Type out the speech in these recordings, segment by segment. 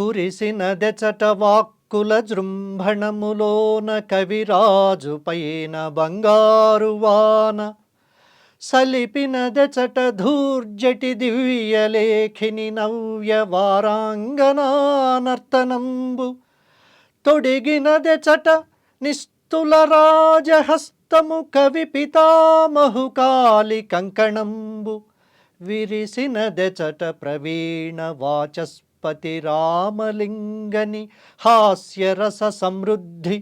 కురిసిన దెచట వాక్కుల జృంభణములోన కవిరాజు పైన బంగారు వాన. సలిపిన దెచట ధూర్జటి దివ్యలేఖిని నవ్య వారాంగనానర్తనంబు. తొడిగిన దెచట నిస్తుల రాజహస్తము కవి పితామహు కాలి కంకణంబు. విరిసిన దెచట ప్రవీణ వాచస్పతి రామలింగని హాస్యరస సమృద్ధి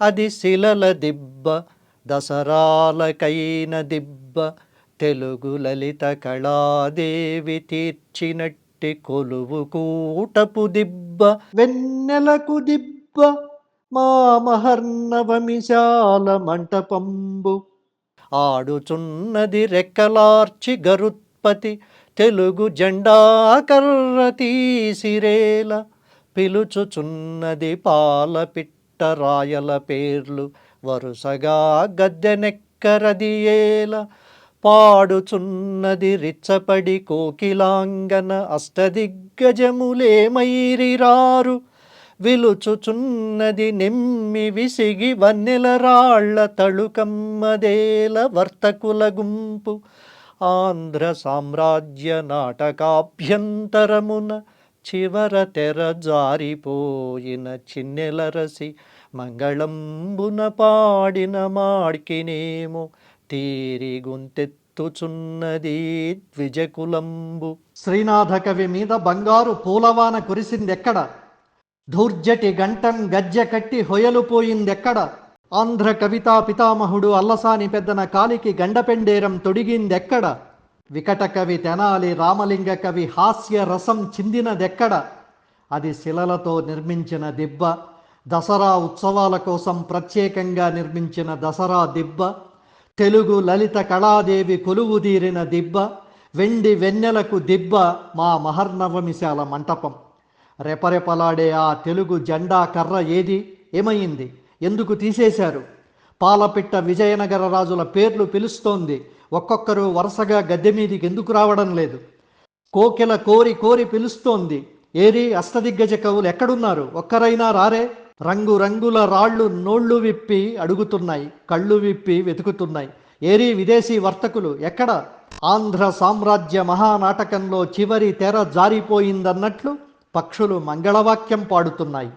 అది శిలల దిబ్బ దసరాలకైన దిబ్బ తెలుగు లలిత కళాదేవి తీర్చినట్టి కొలువు కూటపు దిబ్బ వెన్నెలకు దిబ్బ మా మహర్నవమిశాల మంటపంబు. ఆడుచున్నది రెక్కలార్చి గరుత్పతి తెలుగు జెండా కర్ర తీసిరేల పిలుచుచున్నది పాలపిట్ట రాయల పేర్లు వరుసగా గద్దెనెక్కరదియేల పాడుచున్నది రిచ్చపడి కోకిలాంగన అష్టదిగ్గజములేమైరిరారు విలుచుచున్నది నిమ్మి విసిగి వన్నెల రాళ్ళ తళుకమ్మదేల వర్తకుల గుంపు ఆంధ్ర సామ్రాజ్య నాటకాభ్యంతరమున చివర తెర జారిపోయిన చిన్నెలరసి మంగళంబున పాడిన మాడ్కినేమో తీరి గుంతెత్తుచున్నది ద్విజకులంబు. శ్రీనాథ కవి మీద బంగారు పూలవాన కురిసిందెక్కడ? ధూర్జటి గంటం గజ్జె కట్టి హొయలుపోయిందెక్కడ ఆంధ్ర కవితా పితామహుడు అల్లసాని పెద్దన కాలికి గండపెండేరం తొడిగిందెక్కడ? వికట కవి తెనాలి రామలింగ కవి హాస్య రసం చిందినదెక్కడ? అది శిలలతో నిర్మించిన దిబ్బ దసరా ఉత్సవాల కోసం ప్రత్యేకంగా నిర్మించిన దసరా దిబ్బ తెలుగు లలిత కళాదేవి కొలువుదీరిన దిబ్బ వెండి వెన్నెలకు దిబ్బ మా మహర్నవమిశాల మంటపం. రెపరెపలాడే ఆ తెలుగు జెండా కర్ర ఏది? ఏమైంది? ఎందుకు తీసేశారు? పాలపిట్ట విజయనగర రాజుల పేర్లు పిలుస్తోంది. ఒక్కొక్కరు వరుసగా గద్దె మీదికి ఎందుకు రావడం లేదు? కోకిల కోరి కోరి పిలుస్తోంది. ఏరి అష్టదిగ్గజ కవులు ఎక్కడున్నారు? ఒక్కరైనా రారే? రంగు రంగుల రాళ్ళు నోళ్ళు విప్పి అడుగుతున్నాయి. కళ్ళు విప్పి వెతుకుతున్నాయి. ఏరి విదేశీ వర్తకులు ఎక్కడ? ఆంధ్ర సామ్రాజ్య మహానాటకంలో చివరి తెర జారిపోయిందన్నట్లు పక్షులు మంగళవాక్యం పాడుతున్నాయి.